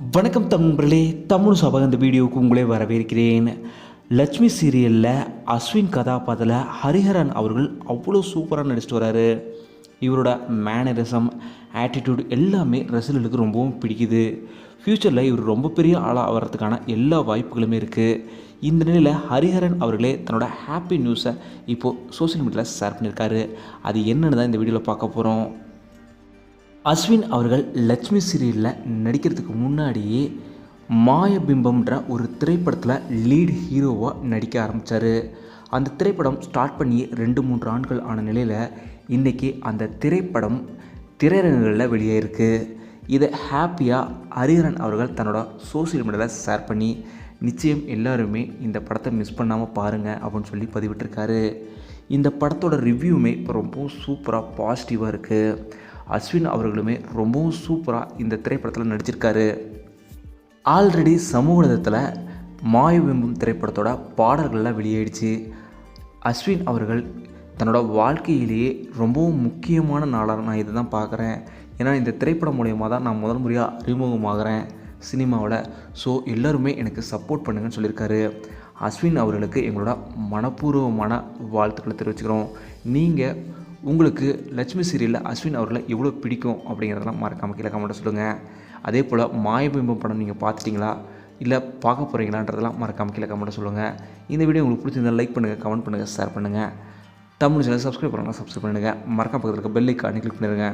வணக்கம் தமிழர்களே தமிழ் சபை இந்த வீடியோவுக்கு உங்களே வரவேற்கிறேன். லட்சுமி சீரியலில் அஸ்வின் கதாபாத்திரத்தில் ஹரிஹரன் அவர்கள் அவ்வளோ சூப்பராக நடிச்சிட்டு வராரு. இவரோட மேனரிசம் ஆட்டிடியூட் எல்லாமே ரசிகர்களுக்கு ரொம்பவும் பிடிக்குது. ஃப்யூச்சரில் இவர் ரொம்ப பெரிய ஆளாக வர்றதுக்கான எல்லா வாய்ப்புகளுமே இருக்குது இந்த நிலையில் ஹரிஹரன் அவர்களே தன்னோட ஹாப்பி நியூஸை இப்போது சோஷியல் மீடியாவில் ஷேர் பண்ணியிருக்காரு. அது என்னென்னு தான் இந்த வீடியோவில் பார்க்க போகிறோம் அஸ்வின் அவர்கள் லட்சுமி சீரியலில் நடிக்கிறதுக்கு முன்னாடியே மாயபிம்பம்ன்ற ஒரு திரைப்படத்தில் லீட் ஹீரோவாக நடிக்க ஆரம்பித்தார் அந்த திரைப்படம் ஸ்டார்ட் பண்ணி ரெண்டு மூன்று ஆண்டுகள் ஆன நிலையில் இன்றைக்கி அந்த திரைப்படம் திரையரங்குகளில் வெளியே இருக்குது இதை ஹாப்பியாக ஹரிஹரன் அவர்கள் தன்னோட சோஷியல் மீடியாவில் ஷேர் பண்ணி நிச்சயம் எல்லாருமே இந்த படத்தை மிஸ் பண்ணாமல் பாருங்கள் அப்படின்னு சொல்லி பதிவிட்டிருக்காரு. இந்த படத்தோட ரிவ்யூமே இப்போ ரொம்பவும் சூப்பராக பாசிட்டிவாக இருக்குது அஸ்வின் அவர்களுமே ரொம்பவும் சூப்பராக இந்த திரைப்படத்தில் நடிச்சிருக்காரு. ஆல்ரெடி சமூகத்தில் மாயபிம்பம் திரைப்படத்தோட பாடல்கள்லாம் வெளியாயிடுச்சு. அஸ்வின் அவர்கள் தன்னோட வாழ்க்கையிலேயே ரொம்பவும் முக்கியமான நாளாக நான் இதை தான் பார்க்குறேன். ஏன்னா இந்த திரைப்படம் மூலயமா தான் நான் முதல் முறையாக அறிமுகமாகிறேன் சினிமாவில் ஸோ எல்லோருமே எனக்கு சப்போர்ட் பண்ணுங்கன்னு சொல்லியிருக்காரு. அஸ்வின் அவர்களுக்கு எங்களோட மனப்பூர்வமான வாழ்த்துக்களை தெரிவிச்சுக்கிறோம். நீங்கள் உங்களுக்கு லட்சுமி சீரியலில் அஸ்வின் அவர்களை எவ்வளோ பிடிக்கும் அப்படிங்கிறதெல்லாம் மறக்காமல் கீழே கமெண்ட்டை சொல்லுங்கள் அதே போல் மாயபிம்பம் படம் நீங்கள் பார்த்துட்டிங்களா? இல்லை பார்க்க போகிறீங்களான்றதெல்லாம் மறக்காமல் கீழே கமெண்ட்டை சொல்லுங்கள் இந்த வீடியோ உங்களுக்கு பிடிச்சிருந்தால் லைக் பண்ணுங்கள் கமெண்ட் பண்ணுங்கள் ஷேர் பண்ணுங்கள் தமிழ் சேனல் சப்ஸ்கிரைப் பண்ணுங்கள் சப்ஸ்கிரைப் பண்ணுங்கள் மறக்காம பக்கத்தில் இருக்க பெல் ஐக்கானே கிளிக் பண்ணிடுங்க